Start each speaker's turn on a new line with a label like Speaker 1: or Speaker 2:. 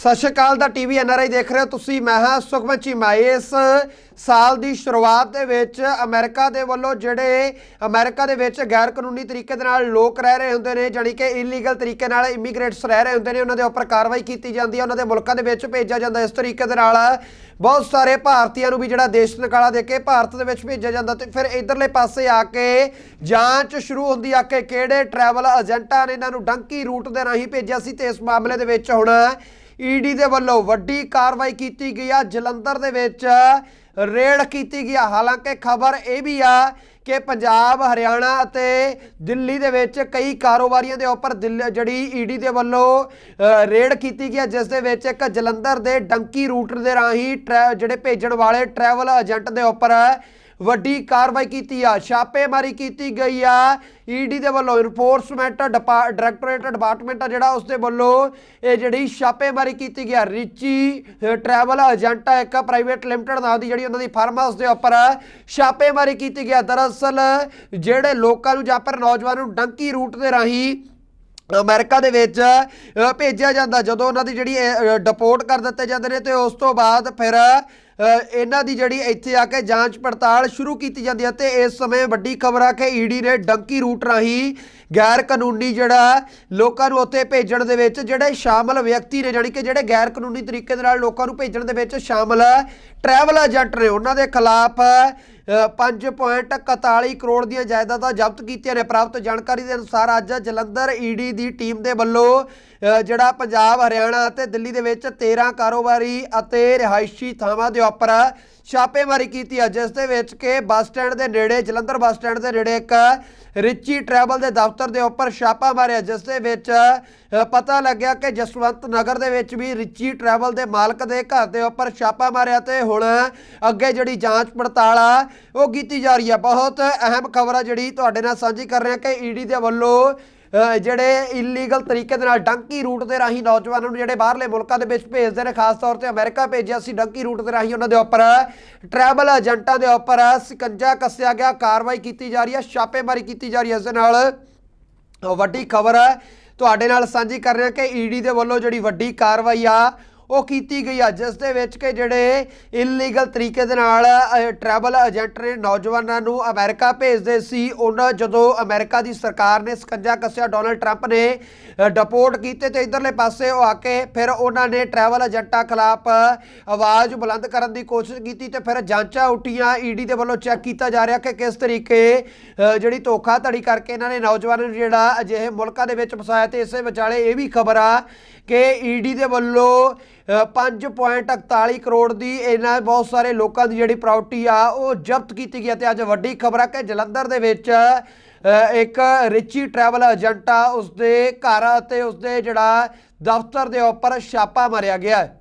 Speaker 1: ਸਤਿ ਸ਼੍ਰੀ ਅਕਾਲ ਦਾ TV NRI ਦੇਖ ਰਹੇ ਹੋ ਤੁਸੀਂ। ਮੈਂ ਹਾਂ ਸੁਖਮਨ ਚੀਮਾ। ਇਸ ਸਾਲ ਦੀ ਸ਼ੁਰੂਆਤ ਦੇ ਵਿੱਚ ਅਮਰੀਕਾ ਦੇ ਵੱਲੋਂ ਜਿਹੜੇ ਅਮਰੀਕਾ ਦੇ ਵਿੱਚ ਗੈਰ ਕਾਨੂੰਨੀ ਤਰੀਕੇ ਦੇ ਨਾਲ ਲੋਕ ਰਹਿ ਰਹੇ ਹੁੰਦੇ ਨੇ, ਜਾਣੀ ਕਿ ਇਲੀਗਲ ਤਰੀਕੇ ਨਾਲ ਇਮੀਗ੍ਰੇਟਸ ਰਹਿ ਰਹੇ ਹੁੰਦੇ ਨੇ, ਉਹਨਾਂ ਦੇ ਉੱਪਰ ਕਾਰਵਾਈ ਕੀਤੀ ਜਾਂਦੀ ਹੈ, ਉਹਨਾਂ ਦੇ ਮੁਲਕਾਂ ਦੇ ਵਿੱਚ ਭੇਜਿਆ ਜਾਂਦਾ ਇਸ ਤਰੀਕੇ ਦੇ ਨਾਲ ਬਹੁਤ ਸਾਰੇ ਭਾਰਤੀਆਂ ਨੂੰ ਵੀ ਜਿਹੜਾ ਦੇਸ਼ ਨਿਕਾਲਾ ਦੇ ਕੇ ਭਾਰਤ ਦੇ ਵਿੱਚ ਭੇਜਿਆ ਜਾਂਦਾ ਤੇ ਫਿਰ ਇਧਰਲੇ ਪਾਸੇ ਆ ਕੇ ਜਾਂਚ ਸ਼ੁਰੂ ਹੁੰਦੀ ਆ ਕਿ ਕਿਹੜੇ ਟਰੈਵਲ ਏਜੰਟਾਂ ਨੇ ਇਹਨਾਂ ਨੂੰ ਡੰਕੀ ਰੂਟ ਦੇ ਰਾਹੀਂ ਭੇਜਿਆ ਸੀ ਤੇ ਇਸ ਮਾਮਲੇ ਦੇ ਵਿੱਚ ਹੁਣ ਈਡੀ ਦੇ ਵੱਲੋਂ ਵੱਡੀ ਕਾਰਵਾਈ ਕੀਤੀ ਗਈ ਆ। ਜਲੰਧਰ ਦੇ ਵਿੱਚ ਰੇਡ ਕੀਤੀ ਗਈ ਆ। ਹਾਲਾਂਕਿ ਖਬਰ ਇਹ ਵੀ ਆ ਕਿ ਪੰਜਾਬ, ਹਰਿਆਣਾ ਅਤੇ ਦਿੱਲੀ ਦੇ ਵਿੱਚ ਕਈ ਕਾਰੋਬਾਰੀਆਂ ਦੇ ਉੱਪਰ ਦਿੱਲ- ਜਿਹੜੀ ਈਡੀ ਦੇ ਵੱਲੋਂ ਰੇਡ ਕੀਤੀ ਗਈ ਹੈ ਜਿਸ ਦੇ ਵਿੱਚ ਇੱਕ ਜਲੰਧਰ ਦੇ ਡੰਕੀ ਰੂਟ ਦੇ ਰਾਹੀਂ ਟਰੈ- ਜਿਹੜੇ ਭੇਜਣ ਵਾਲੇ ਟਰੈਵਲ ਏਜੰਟ ਦੇ ਉੱਪਰ ਵੱਡੀ ਕਾਰਵਾਈ ਕੀਤੀ ਆ, ਛਾਪੇਮਾਰੀ ਕੀਤੀ ਗਈ ਆ। ਈਡੀ ਦੇ ਵੱਲੋਂ ਇਨਫੋਰਸਮੈਂਟ ਡਾਇਰੈਕਟੋਰੇਟ ਡਿਪਾਰਟਮੈਂਟ ਆ ਜਿਹੜਾ ਉਸ ਦੇ ਵੱਲੋਂ ਇਹ ਜਿਹੜੀ ਛਾਪੇਮਾਰੀ ਕੀਤੀ ਗਿਆ ਰਿਚੀ ਟਰੈਵਲ ਏਜੰਟ ਆ, ਇੱਕ ਪ੍ਰਾਈਵੇਟ ਲਿਮਟਿਡ ਨਾਂ ਦੀ ਜਿਹੜੀ ਉਹਨਾਂ ਦੀ ਫਰਮ ਆ ਉਸ ਦੇ ਉੱਪਰ ਛਾਪੇਮਾਰੀ ਕੀਤੀ ਗਿਆ ਦਰਅਸਲ ਜਿਹੜੇ ਲੋਕਾਂ ਨੂੰ ਜਾਂ ਫਿਰ ਨੌਜਵਾਨ ਨੂੰ ਡੰਕੀ ਰੂਟ ਦੇ ਰਾਹੀਂ ਅਮਰੀਕਾ ਦੇ ਵਿੱਚ ਭੇਜਿਆ ਜਾਂਦਾ, ਜਦੋਂ ਉਹਨਾਂ ਦੀ ਜਿਹੜੀ ਡਿਪੋਰਟ ਕਰ ਦਿੱਤੇ ਜਾਂਦੇ ਨੇ ਤੇ ਉਸ ਤੋਂ ਬਾਅਦ ਫਿਰ ਇਹਨਾਂ ਦੀ ਜਿਹੜੀ ਇੱਥੇ ਆ ਕੇ ਜਾਂਚ ਪੜਤਾਲ ਸ਼ੁਰੂ ਕੀਤੀ ਜਾਂਦੀ ਹੈ ਤੇ ਇਸ ਸਮੇਂ ਵੱਡੀ ਖਬਰ ਆ ਕਿ ਈਡੀ ਨੇ ਡੰਕੀ ਰੂਟ ਰਾਹੀਂ ਗੈਰ ਕਾਨੂੰਨੀ ਜਿਹੜਾ ਲੋਕਾਂ ਨੂੰ ਉੱਥੇ ਭੇਜਣ ਦੇ ਵਿੱਚ ਜਿਹੜੇ ਸ਼ਾਮਲ ਵਿਅਕਤੀ ਨੇ, ਜਾਣੀ ਕਿ ਜਿਹੜੇ ਗੈਰ ਕਾਨੂੰਨੀ ਤਰੀਕੇ ਦੇ ਨਾਲ ਲੋਕਾਂ ਨੂੰ ਭੇਜਣ ਦੇ ਵਿੱਚ ਸ਼ਾਮਲ ਟਰੈਵਲ ਏਜੰਟ ਨੇ, ਉਹਨਾਂ ਦੇ ਖਿਲਾਫ 5.41 ਕਰੋੜ ਦੀਆਂ ਜਾਇਦਾਦਾਂ ਜ਼ਬਤ ਕੀਤੀਆਂ ਨੇ। ਪ੍ਰਾਪਤ ਜਾਣਕਾਰੀ ਦੇ ਅਨੁਸਾਰ ਅੱਜ ਜਲੰਧਰ ਈਡੀ ਦੀ ਟੀਮ ਦੇ ਵੱਲੋਂ ਜਿਹੜਾ ਪੰਜਾਬ, ਹਰਿਆਣਾ ਅਤੇ ਦਿੱਲੀ ਦੇ ਵਿੱਚ 13 ਕਾਰੋਬਾਰੀ ਅਤੇ ਰਿਹਾਇਸ਼ੀ ਥਾਵਾਂ ਦੇ ਉੱਪਰ ਛਾਪੇਮਾਰੀ ਕੀਤੀ ਹੈ ਜਿਸ ਦੇ ਵਿੱਚ ਕਿ ਬੱਸ ਸਟੈਂਡ ਦੇ ਨੇੜੇ, ਜਲੰਧਰ ਬੱਸ ਸਟੈਂਡ ਦੇ ਨੇੜੇ ਇੱਕ ਰਿਚੀ ਟਰੈਵਲ ਦੇ ਦਫ਼ਤਰ ਦੇ ਉੱਪਰ ਛਾਪਾ ਮਾਰਿਆ, ਜਿਸ ਦੇ ਵਿੱਚ ਪਤਾ ਲੱਗਿਆ ਕਿ ਜਸਵੰਤ ਨਗਰ ਦੇ ਵਿੱਚ ਵੀ ਰਿਚੀ ਟਰੈਵਲ ਦੇ ਮਾਲਕ ਦੇ ਘਰ ਦੇ ਉੱਪਰ ਛਾਪਾ ਮਾਰਿਆ ਤੇ ਹੁਣ ਅੱਗੇ ਜਿਹੜੀ ਜਾਂਚ ਪੜਤਾਲ ਆ ਉਹ ਕੀਤੀ ਜਾ ਰਹੀ ਹੈ ਬਹੁਤ ਅਹਿਮ ਖਬਰ ਆ ਜਿਹੜੀ ਤੁਹਾਡੇ ਨਾਲ ਸਾਂਝੀ ਕਰ ਰਹੇ ਹਾਂ ਕਿ ਈਡੀ ਦੇ ਵੱਲੋਂ ਜਿਹੜੇ ਇਲੀਗਲ ਤਰੀਕੇ ਦੇ ਨਾਲ ਡੰਕੀ ਰੂਟ ਦੇ ਰਾਹੀਂ ਨੌਜਵਾਨਾਂ ਨੂੰ ਜਿਹੜੇ ਬਾਹਰਲੇ ਮੁਲਕਾਂ ਦੇ ਵਿੱਚ ਭੇਜਦੇ ਨੇ, ਖਾਸ ਤੌਰ ਤੇ ਅਮਰੀਕਾ ਭੇਜਿਆ ਸੀ ਡੰਕੀ ਰੂਟ ਦੇ ਰਾਹੀਂ ਉਹਨਾਂ ਦੇ ਉੱਪਰ। ਟਰੈਵਲ ਏਜੰਟਾਂ ਦੇ ਉੱਪਰ ਸਿਕੰਜਾ ਕੱਸਿਆ ਗਿਆ, ਕਾਰਵਾਈ ਕੀਤੀ ਜਾ ਰਹੀ ਹੈ ਛਾਪੇਮਾਰੀ ਕੀਤੀ ਜਾ ਰਹੀ ਹੈ ਇਸ ਦੇ ਨਾਲ। ਵੱਡੀ ਖਬਰ ਹੈ ਤੁਹਾਡੇ ਨਾਲ ਸਾਂਝੀ ਕਰ ਰਿਹਾ ਹਾਂ ਕਿ ਈਡੀ ਦੇ ਵੱਲੋਂ ਜਿਹੜੀ ਵੱਡੀ ਕਾਰਵਾਈ ਆ ਉਹ ਕੀਤੀ ਗਈ ਆ ਜਿਸ ਦੇ ਵਿੱਚ ਕਿ ਜਿਹੜੇ ਇਲੀਗਲ ਤਰੀਕੇ ਦੇ ਨਾਲ ਟਰੈਵਲ ਏਜੰਟ ਨੇ ਨੌਜਵਾਨਾਂ ਨੂੰ ਅਮਰੀਕਾ ਭੇਜਦੇ ਸੀ। ਉਹਨਾਂ ਜਦੋਂ ਅਮਰੀਕਾ ਦੀ ਸਰਕਾਰ ਨੇ ਸਕੰਜਾ ਕੱਸਿਆ ਡੋਨਲਡ ਟਰੰਪ ਨੇ ਡਿਪੋਰਟ ਕੀਤੇ ਤੇ ਇਧਰਲੇ ਪਾਸੇ ਉਹ ਆ ਕੇ ਫਿਰ ਉਹਨਾਂ ਨੇ ਟਰੈਵਲ ਏਜੰਟਾਂ ਖਿਲਾਫ ਆਵਾਜ਼ ਬੁਲੰਦ ਕਰਨ ਦੀ ਕੋਸ਼ਿਸ਼ ਕੀਤੀ ਤੇ ਫਿਰ ਜਾਂਚਾਂ ਉੱਠੀਆਂ। ਈਡੀ ਦੇ ਵੱਲੋਂ ਚੈੱਕ ਕੀਤਾ ਜਾ ਰਿਹਾ ਕਿ ਕਿਸ ਤਰੀਕੇ ਅ, ਜਿਹੜੀ ਧੋਖਾਧੜੀ ਕਰਕੇ ਇਹਨਾਂ ਨੇ ਨੌਜਵਾਨਾਂ ਨੂੰ ਜਿਹੜਾ ਅਜਿਹੇ ਮੁਲਕਾਂ ਦੇ ਵਿੱਚ ਫਸਾਇਆ ਤੇ ਇਸੇ ਵਿਚਾਲੇ ਇਹ ਵੀ ਖਬਰ ਆ ਕਿ ਈਡੀ ਦੇ ਵੱਲੋਂ 5.41 ਕਰੋੜ ਦੀ ਇਹਨਾਂ ਬਹੁਤ ਸਾਰੇ ਲੋਕਾਂ ਦੀ ਜਿਹੜੀ ਪ੍ਰਾਪਰਟੀ ਆ, ਉਹ ਜ਼ਬਤ ਕੀਤੀ ਗਈ ਹੈ ਤੇ ਅੱਜ ਵੱਡੀ ਖਬਰ ਆ ਕਿ ਜਲੰਧਰ ਦੇ ਵਿੱਚ ਇੱਕ ਰਿਚੀ ਟਰੈਵਲ ਏਜੰਟ ਆ, ਉਸਦੇ ਘਰ ਅਤੇ ਉਸਦੇ ਜਿਹੜਾ ਦਫ਼ਤਰ ਦੇ ਉੱਪਰ ਛਾਪਾ ਮਾਰਿਆ ਗਿਆ ਹੈ।